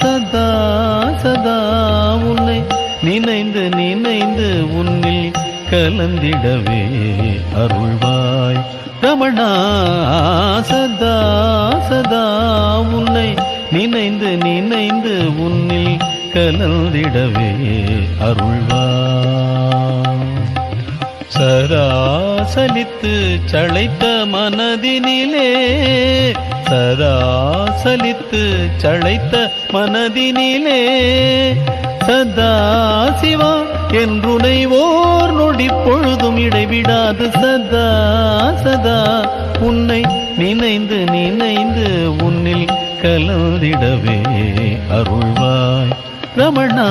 சதா சதா உன்னை நினைந்து நினைந்து உன்னில் கலந்திடவே அருள்வாய். ரமணா சதா சதா உன்னை நினைந்து நினைந்து உன்னில் கலந்திடவே அருள்வாய். சராசலித்து சளைத்த மனதினிலே சராசலித்து சளைத்த மனதினிலே சதா சிவா என்றுனைவோர் நொடி பொழுதும் இடைவிடாது. சதா சதா உன்னை நினைந்து நினைந்து உன்னில் கலந்திடவே அருள்வாய். ரமணா